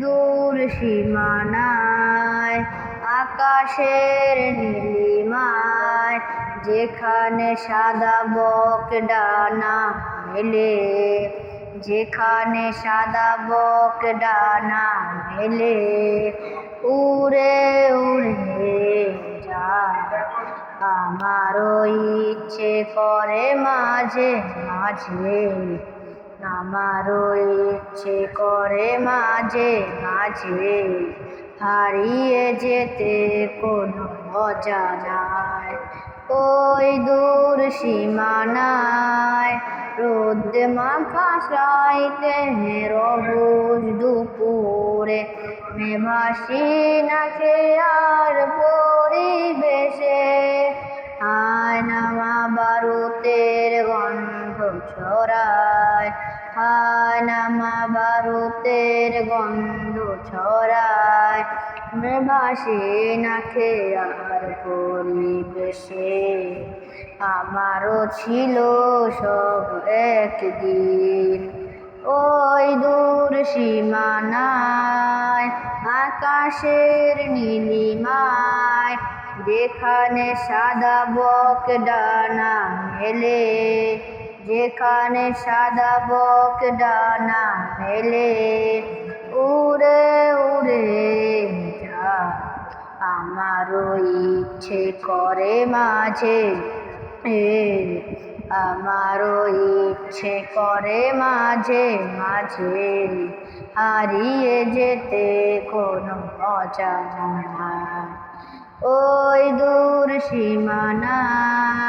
দূর সীমানায় আকাশের নীলিমায়, যেখানে সাদা বক ডানা মেলে, যেখানে সাদা বক ডানা মেলে, উড়ে উড়ে যায়। আমারও ইচ্ছে করে মাঝে মাঝে আমারও ইচ্ছে করে মাঝে মাঝে হারিয়ে যেতে, কোনো মজা নাই। ওই দূর সীমানায় রোদ মাখা সাইতে রবুজ দুপুরে মেভাসি নাকে আর পরিবেশে? আয় নামা বারুতের গন্ধ হায় নামা বারুতের গন্ধ ছড়ায়। মেভাসি নাকে আর পরিবেশে আমারও ছিল সব একদিন। ওই দূর সীমানায়, আকাশের নীলিমায়, যেখানে সাদা বক ডানা মেলে। যেখানে সাদা বক ডানা মেলে, উড়ে উড়ে যা আমারও ইচ্ছে করে মাঝে, এ আমারও ইচ্ছে করে মাঝে মাঝে হারিয়ে যেতে কোনো মজা নাই। ওই দূর সীমানায়